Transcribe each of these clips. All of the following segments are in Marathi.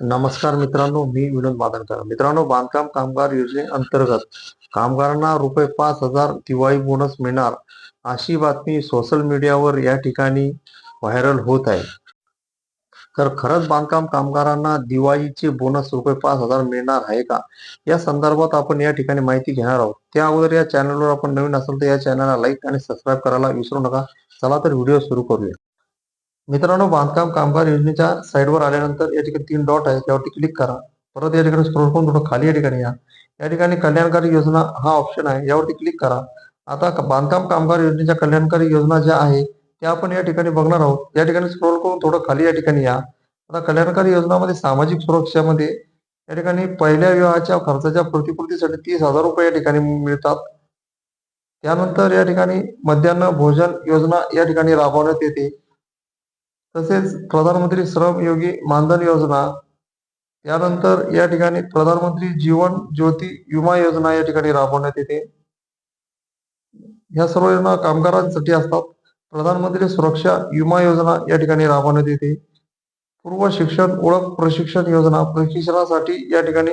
नमस्कार मित्रांनो मी विनोद बांधणकर मित्रांनो बांधकाम कामगार योजनेअंतर्गत कामगारांना रुपये पाच हजार दिवाळी बोनस मिळणार अशी बातमी सोशल मीडियावर या ठिकाणी व्हायरल होत आहे. तर खरंच बांधकाम कामगारांना दिवाळीचे बोनस रुपये पाच हजार मिळणार आहे का? या संदर्भात आपण या ठिकाणी माहिती घेणार आहोत. त्या अगोदर या चॅनलवर आपण नवीन असेल तर या चॅनलला लाईक आणि सबस्क्राईब करायला विसरू नका. चला तर व्हिडिओ सुरू करूया. मित्रांनो बांधकाम कामगार योजनेच्या साईडवर आल्यानंतर या ठिकाणी तीन डॉट आहे त्यावरती क्लिक करा परत या ठिकाणी स्क्रोल करून थोडं खाली या ठिकाणी या या ठिकाणी कल्याणकारी योजना हा ऑप्शन आहे यावरती क्लिक करा आता बांधकाम कामगार योजनेच्या कल्याणकारी योजना ज्या आहे त्या आपण या ठिकाणी बघणार आहोत या ठिकाणी स्क्रोल करून थोडं खाली या ठिकाणी या आता कल्याणकारी योजनामध्ये सामाजिक सुरक्षामध्ये या ठिकाणी पहिल्या विवाहाच्या खर्चाच्या प्रतिपूर्तीसाठी तीस हजार रुपये या ठिकाणी मिळतात त्यानंतर या ठिकाणी मध्यान्ह भोजन योजना या ठिकाणी राबवण्यात येते तसेच प्रधानमंत्री श्रम योगी मानधन योजना यानंतर या ठिकाणी प्रधानमंत्री जीवन ज्योती विमा योजना या ठिकाणी राबवण्यात येते. ह्या सर्व योजना कामगारांसाठी असतात. प्रधानमंत्री सुरक्षा विमा योजना या ठिकाणी राबवण्यात येते. पूर्व शिक्षण ओळख प्रशिक्षण योजना प्रशिक्षणासाठी या ठिकाणी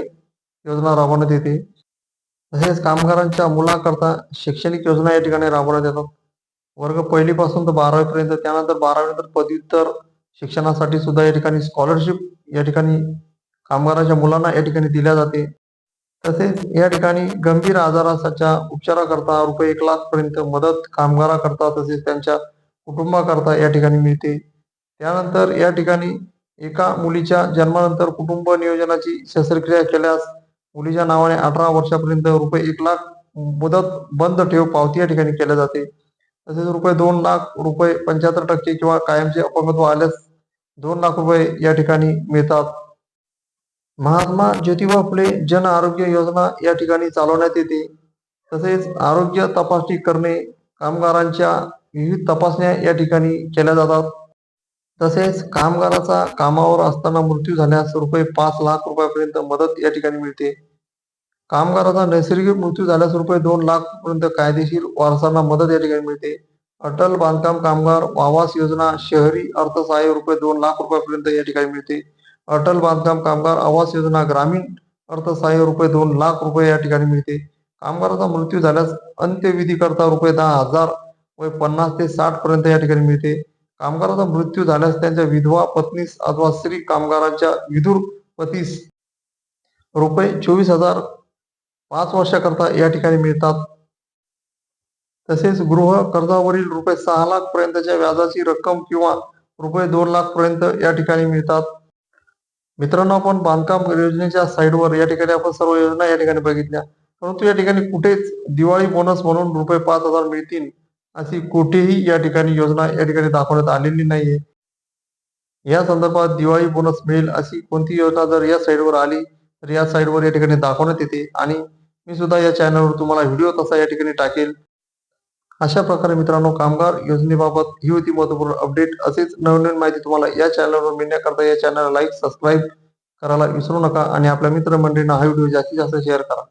योजना राबवण्यात येते. तसेच कामगारांच्या मुलाकरता शैक्षणिक योजना या ठिकाणी राबवण्यात येतात. वर्ग पहिलीपासून तर बारावीपर्यंत त्यानंतर बारावीनंतर पदव्युत्तर शिक्षणासाठी सुद्धा या ठिकाणी स्कॉलरशिप या ठिकाणी कामगारांच्या मुलांना या ठिकाणी दिल्या जाते. तसेच या ठिकाणी गंभीर आजाराच्या उपचाराकरता रुपये एक लाख पर्यंत मदत कामगाराकरता तसेच त्यांच्या कुटुंबाकरता या ठिकाणी मिळते. त्यानंतर या ठिकाणी एका मुलीच्या जन्मानंतर कुटुंब नियोजनाची शस्त्रक्रिया केल्यास मुलीच्या नावाने अठरा वर्षापर्यंत रुपये एक लाख मुदत बंद ठेव पावती या ठिकाणी केल्या जाते. तसेच रुपये दोन लाख रुपये पंच्याहत्तर टक्के किंवा कायमचे अपंगत्व आल्यास दोन लाख रुपये या ठिकाणी मिळतात. महात्मा ज्योतिबा फुले जन आरोग्य योजना या ठिकाणी चालवण्यात येते. तसेच आरोग्य तपासणी करणे कामगारांच्या विविध तपासण्या या ठिकाणी केल्या जातात. तसेच कामगाराचा कामावर असताना मृत्यू झाल्यास रुपये पाच लाख रुपयापर्यंत मदत या ठिकाणी मिळते. कामगाराचा नैसर्गिक मृत्यू झाल्यास रुपये दोन लाख पर्यंत कायदेशीर वारसांना मदत या ठिकाणी मिळते. अटल बांधकाम कामगार आवास योजना शहरी अर्थसहाय्य रुपये दोन लाख रुपयापर्यंत या ठिकाणी मिळते. अटल बांधकाम कामगार आवास योजना ग्रामीण अर्थसहाय्य रुपये दोन लाख रुपये या ठिकाणी मिळते. कामगाराचा मृत्यू झाल्यास अंत्यविधी करता रुपये दहा हजार व पन्नास ते साठ पर्यंत या ठिकाणी मिळते. कामगाराचा मृत्यू झाल्यास त्यांच्या विधवा पत्नीस अथवा स्त्री कामगारांच्या विधुर पतीस रुपये चोवीस हजार पाच वर्षाकरता या ठिकाणी मिळतात. तसेच गृह कर्जावरील रुपये सहा लाख पर्यंतच्या व्याजाची रक्कम किंवा रुपये दोन लाख पर्यंत या ठिकाणी मिळतात. मित्रांनो आपण बांधकाम योजनेच्या साईडवर या ठिकाणी आपण सर्व योजना या ठिकाणी बघितल्या. परंतु या ठिकाणी कुठेच दिवाळी बोनस म्हणून रुपये पाच हजार मिळतील अशी कुठेही या ठिकाणी योजना या ठिकाणी दाखवण्यात आलेली नाहीये. या संदर्भात दिवाळी बोनस मिळेल अशी कोणती योजना जर या साईडवर आली तर या साईडवर या ठिकाणी दाखवण्यात येते आणि मी सुद्धा या चॅनलवर तुम्हाला व्हिडिओ तसा या ठिकाणी टाकेल. अशा प्रकारे मित्रांनो कामगार योजनेबाबत ही होती महत्त्वपूर्ण अपडेट असेच नवनवीन माहिती तुम्हाला या चॅनलवर मिळण्याकरता या चॅनलला लाईक सबस्क्राईब करायला विसरू नका आणि आपल्या मित्रमंडळींना हा व्हिडिओ जास्तीत जास्त शेअर करा.